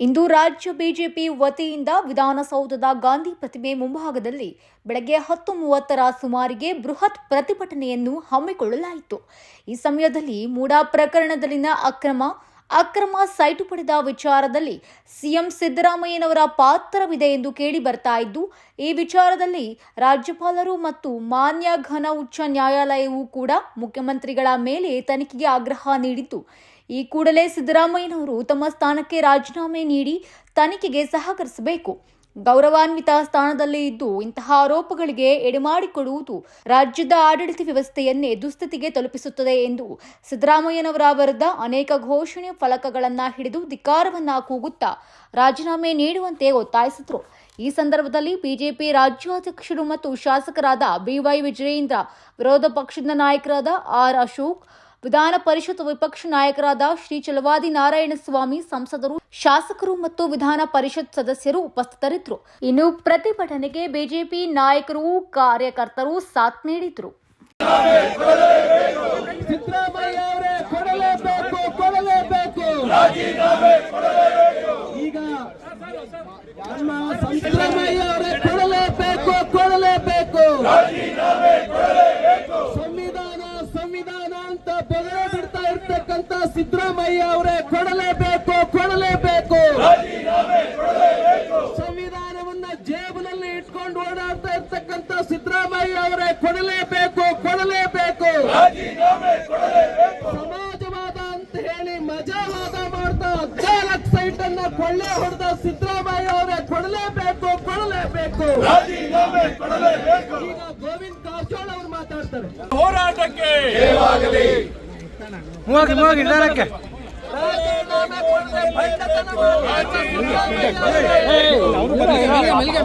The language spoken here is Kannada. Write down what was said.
ಇಂದು ರಾಜ್ಯ ಬಿಜೆಪಿ ವತಿಯಿಂದ ವಿಧಾನಸೌಧದ ಗಾಂಧಿ ಪ್ರತಿಮೆ ಮುಂಭಾಗದಲ್ಲಿ ಬೆಳಗ್ಗೆ ಹತ್ತು ಮೂವತ್ತರ ಸುಮಾರಿಗೆ ಬೃಹತ್ ಪ್ರತಿಭಟನೆಯನ್ನು ಹಮ್ಮಿಕೊಳ್ಳಲಾಯಿತು. ಈ ಸಮಯದಲ್ಲಿ ಮೂಡಾ ಪ್ರಕರಣದಲ್ಲಿನ ಅಕ್ರಮ ಅಕ್ರಮ ಸೈಟು ಪಡೆದ ವಿಚಾರದಲ್ಲಿ ಸಿಎಂ ಸಿದ್ದರಾಮಯ್ಯನವರ ಪಾತ್ರವಿದೆ ಎಂದು ಕೇಳಿ ಬರ್ತಾ ಇದ್ದು, ಈ ವಿಚಾರದಲ್ಲಿ ರಾಜ್ಯಪಾಲರು ಮತ್ತು ಮಾನ್ಯ ಘನ ಉಚ್ಚ ನ್ಯಾಯಾಲಯವೂ ಕೂಡ ಮುಖ್ಯಮಂತ್ರಿಗಳ ಮೇಲೆ ತನಿಖೆಗೆ ಆಗ್ರಹ ನೀಡಿದ್ದು ಈ ಕೂಡಲೇ ಸಿದ್ದರಾಮಯ್ಯನವರು ತಮ್ಮ ಸ್ಥಾನಕ್ಕೆ ರಾಜೀನಾಮೆ ನೀಡಿ ತನಿಖೆಗೆ ಸಹಕರಿಸಬೇಕು. ಗೌರವಾನ್ವಿತ ಸ್ಥಾನದಲ್ಲಿ ಇದ್ದು ಇಂತಹ ಆರೋಪಗಳಿಗೆ ಎಡೆಮಾಡಿಕೊಡುವುದು ರಾಜ್ಯದ ಆಡಳಿತ ವ್ಯವಸ್ಥೆಯನ್ನೇ ದುಸ್ಥಿತಿಗೆ ತಲುಪಿಸುತ್ತದೆ ಎಂದು ಸಿದ್ದರಾಮಯ್ಯನವರ ವಿರುದ್ಧ ಅನೇಕ ಘೋಷಣೆ ಫಲಕಗಳನ್ನು ಹಿಡಿದು ಧಿಕ್ಕಾರವನ್ನ ಕೂಗುತ್ತಾ ರಾಜೀನಾಮೆ ನೀಡುವಂತೆ ಒತ್ತಾಯಿಸಿದರು. ಈ ಸಂದರ್ಭದಲ್ಲಿ ಬಿಜೆಪಿ ರಾಜ್ಯಾಧ್ಯಕ್ಷರು ಮತ್ತು ಶಾಸಕರಾದ ಬಿವೈ ವಿಜಯೇಂದ್ರ, ವಿರೋಧ ಪಕ್ಷದ ನಾಯಕರಾದ ಆರ್ ಅಶೋಕ್ ವಿಧಾನ ಪರಿಷತ್ ವಿಪಕ್ಷ ನಾಯಕರಾದ ಶ್ರೀ ಚಲವಾದಿ ನಾರಾಯಣಸ್ವಾಮಿ ಸಂಸದರು ಶಾಸಕರು ಮತ್ತು ವಿಧಾನ ಪರಿಷತ್ ಸದಸ್ಯರು ಉಪಸ್ಥಿತರಿದ್ದರು. ಇನ್ನು ಪ್ರತಿಭಟನೆಗೆ ಬಿಜೆಪಿ ನಾಯಕರು ಕಾರ್ಯಕರ್ತರು ಸಾಥ್ ನೀಡಿದ್ರು. ಸಿದ್ದರಾಮಯ್ಯ ಅವರೇ ಕೊಡಲೇಬೇಕು ಕೊಡಲೇಬೇಕು. ಈಗ ನಮ್ಮ ಸಿದ್ದರಾಮಯ್ಯ ಅವರೇ ಕೊಡಲೇಬೇಕು ಕೊಡಲೇಬೇಕು ಸಂವಿಧಾನ ಸಂವಿಧಾನ ಬೆದರ ಬಿಡ್ತಾ ಇರ್ತಕ್ಕಂತ ಸಿದ್ದರಾಮಯ್ಯ ಅವರೇ ಕೊಡಲೇಬೇಕು ಕೊಡಲೇಬೇಕು. ಸಂವಿಧಾನವನ್ನ ಜೇಬಿನಲ್ಲಿ ಇಟ್ಕೊಂಡು ಓಡಾಡ್ತಾ ಇರ್ತಕ್ಕಂತ ಸಿದ್ದರಾಮಯ್ಯ ಅವರೇ ಕೊಡಲೇಬೇಕು ಕೊಡಲೇಬೇಕು. ಸಮಾಜವಾದ ಅಂತ ಹೇಳಿ ಮಜಾವಾದ ಮಾಡ್ತಾ ಹದಿನಾಲ್ಕು ಸೈಟ್ ಅನ್ನ ಕೊಳ್ಳೆ ಹೊಡೆದ ಸಿದ್ದರಾಮಯ್ಯ ಅವರೇ ಕೊಡಲೇಬೇಕು ಕೊಡಲೇಬೇಕು. ಈಗ ಗೋವಿಂದ್ ಕಾರಜೋಳ ಅವರು ಮಾತಾಡ್ತಾರೆ. ಹೋರಾಟಕ್ಕೆ ಮೂವಾಗಿ ಮೂವಾಗಿ ಹಿಡ್ದಾರಕ್ಕೆ